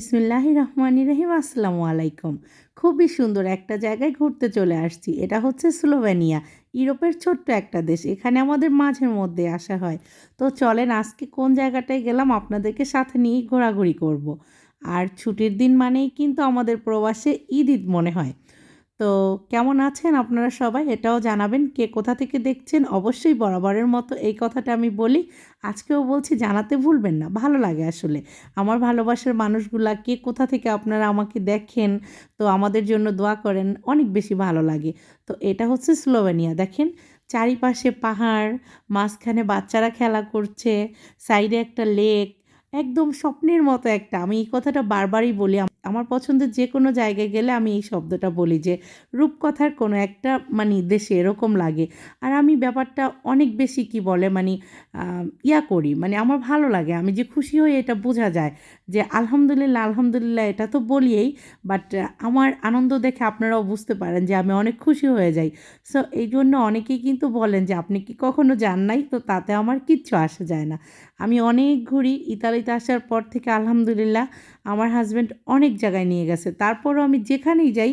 বিসমিল্লাহ রহমান রহিম, আসসালামু আলাইকুম। খুবই সুন্দর একটা জায়গায় ঘুরতে চলে আসছি। এটা হচ্ছে স্লোভেনিয়া, ইউরোপের ছোট্ট একটা দেশ। এখানে আমাদের মাঝের মধ্যে আসা হয়। তো চলেন, আজকে কোন জায়গাটায় গেলাম আপনাদেরকে সাথে নিয়ে ঘোরাঘুরি করব। আর ছুটির দিন মানেই কিন্তু আমাদের প্রবাসে ঈদ ঈদ মনে হয়। তো কেমন আছেন আপনারা সবাই? এটাও জানাবেন কে কোথা থেকে দেখছেন? অবশ্যই বরাবরের মতো এই কথাটা আমি বলি। আজকেও বলছি জানাতে ভুলবেন না, ভালো লাগে আসলে। আমার ভালোবাসার মানুষগুলা কে কোথা থেকে আপনারা আমাকে দেখেন, তো আমাদের জন্য দোয়া করেন, অনেক বেশি ভালো লাগে। তো এটা হচ্ছে স্লোভেনিয়া, দেখেন। চারিপাশে পাহাড়, মাঝখানে বাচ্চারা খেলা করছে, সাইডে একটা লেক একদম স্বপ্নের মতো একটা। আমি এই কথাটা বারবারই বলি আমার পছন্দের যে কোনো জায়গায় গেলে আমি এই শব্দটা বলি যে, রূপকথার কোনো একটা মানে দেশে এরকম লাগে। আর আমি ব্যাপারটা অনেক বেশি কি বলে মানে ইয়া করি মানে আমার ভালো লাগে। আমি যে খুশি হই এটা বোঝা যায় যে, আলহামদুলিল্লাহ আলহামদুলিল্লাহ এটা তো বলিয়েই বাট আমার আনন্দ দেখে আপনারাও বুঝতে পারেন যে, আমি অনেক খুশি হয়ে যাই। সো এই জন্য অনেকেই কিন্তু বলেন যে, আপনি কি কখনো যান নাই? তো তাতে আমার কিচ্ছু আসা যায় না। আমি অনেক ঘুরি ইতালিতে আসার পর থেকে আলহামদুলিল্লাহ আমার হাজব্যান্ড অনেক জায়গায় নিয়ে গেছে। তারপরও আমি যেখানেই যাই,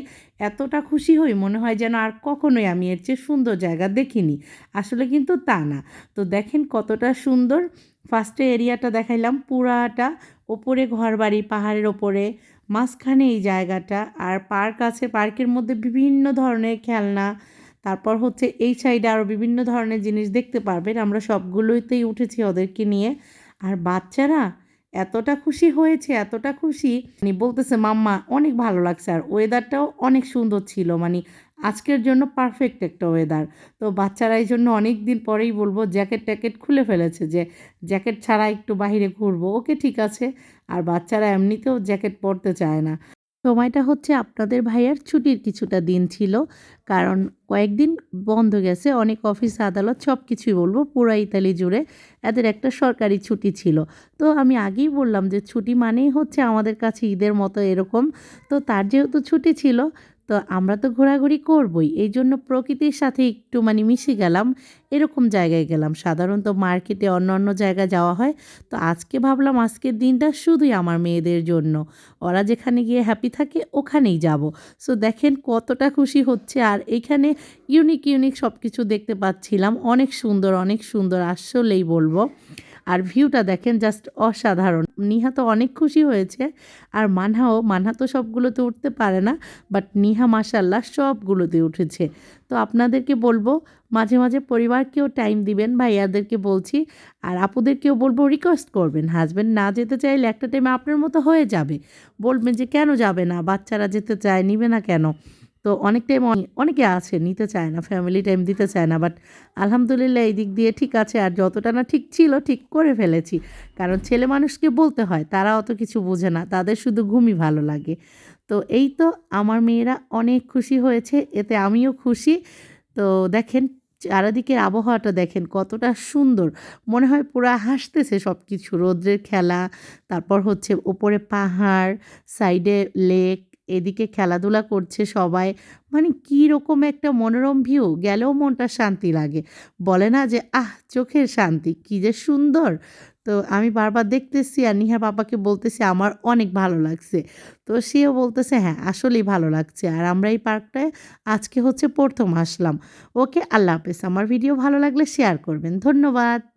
এতটা খুশি হই, মনে হয় যেন আর কখনোই আমি এর চেয়ে সুন্দর জায়গা দেখিনি। আসলে কিন্তু তা না। তো দেখেন কতটা সুন্দর। ফার্স্টে এরিয়াটা দেখাইলাম, পুরাটা ওপরে ঘরবাড়ি, পাহাড়ের ওপরে, মাঝখানে এই জায়গাটা, আর পার্ক আছে পার্কের মধ্যে বিভিন্ন ধরনের খেলনা, তারপর হচ্ছে এই সাইডে আরও বিভিন্ন ধরনের জিনিস দেখতে পারবেন। আমরা সবগুলোতেই উঠেছি ওদেরকে নিয়ে। আর বাচ্চারা এতটা খুশি হয়েছে, এতটা খুশি। মানে বলতেছে, মাম্মা, অনেক ভালো লাগছে। আর ওয়েদারটাও অনেক সুন্দর ছিল। মানে আজকের জন্য পারফেক্ট একটা ওয়েদার তো বাচ্চারা এই জন্য অনেক দিন পরেই বলব জ্যাকেট ট্যাকেট খুলে ফেলেছে যে জ্যাকেট ছাড়া একটু বাহিরে ঘুরবো। ওকে ঠিক আছে। আর বাচ্চারা এমনিতেও জ্যাকেট পরতে চায় না। সময়টা হচ্ছে আপনাদের ভাইয়ার ছুটির কিছুটা দিন ছিল। কারণ কয়েকদিন বন্ধ গেছে, অনেক অফিস, আদালত সব কিছুই বলব পুরো ইতালি জুড়ে এদের একটা সরকারি ছুটি ছিল। তো আমি আগেই বললাম যে ছুটি মানেই হচ্ছে আমাদের কাছে ঈদের মতো এরকম। তো তার যেহেতু ছুটি ছিল তো আমরা তো ঘোরাঘুরি করবই। এই জন্য প্রকৃতির সাথে একটু মানে মিশে গেলাম, এরকম জায়গায় গেলাম। সাধারণত মার্কেটে অন্য অন্য জায়গায় যাওয়া হয়। তো আজকে ভাবলাম আজকের দিনটা শুধুই আমার মেয়েদের জন্য। ওরা যেখানে গিয়ে হ্যাপি থাকে, ওখানেই যাব। সো দেখেন কতটা খুশি হচ্ছে। আর এইখানে ইউনিক ইউনিক সব কিছু দেখতে পাচ্ছিলাম। অনেক সুন্দর অনেক সুন্দর, আসলেই বলব। আর ভিউটা দেখেন জাস্ট অসাধারণ। নিহা তো অনেক খুশি হয়েছে। আর মানহাও, মানহা তো সবগুলোতে উঠতে পারে না বাট নিহা মাসাল্লাহ সবগুলোতে উঠেছে। তো আপনাদেরকে বলব, মাঝে মাঝে পরিবারকেও টাইম দিবেন, ভাইয়াদেরকে বলছি, আর আপুদেরকেও বলব রিকোয়েস্ট করবেন। হাজব্যান্ড না যেতে চাইলে একটা টাইমে আপনার মতো হয়ে যাবে। বলবেন যে কেন যাবে না? বাচ্চারা যেতে চায়, নিবে না কেন? তো অনেক টাইম অনেকে আছে, নিতে চায় না ফ্যামিলি টাইম দিতে চায় না বাট আলহামদুলিল্লাহ এই দিক দিয়ে ঠিক আছে, আর যতটা না ঠিক ছিল, ঠিক করে ফেলেছি। কারণ ছেলে মানুষকে বলতে হয়, তারা অত কিছু বোঝে না, তাদের শুধু ঘুমই ভালো লাগে। তো এই তো আমার মেয়েরা অনেক খুশি হয়েছে, এতে আমিও খুশি। তো দেখেন, চারিদিকের আবহাওয়াটা দেখেন, কতটা সুন্দর। মনে হয় পুরা হাসতেছে সব কিছু রোদ্রের খেলা, তারপর হচ্ছে ওপরে পাহাড় সাইডে লেক এদিকে খেলাধুলা করছে সবাই। মানে কী রকম একটা মনোরম ভিউ গেলেও মনটা শান্তি লাগে। বলে না যে, আহ, চোখের শান্তি, কী যে সুন্দর। তো আমি বারবার দেখতেছি আর নিহা বাবাকে বলতেছি, আমার অনেক ভালো লাগছে। তো সেও বলতেছে হ্যাঁ আসলেই ভালো লাগছে। আর আমরা এই পার্কটায় আজকে হচ্ছে প্রথম আসলাম। ওকে, আল্লাহ হাফেজ। আমার ভিডিও ভালো লাগলে শেয়ার করবেন। ধন্যবাদ।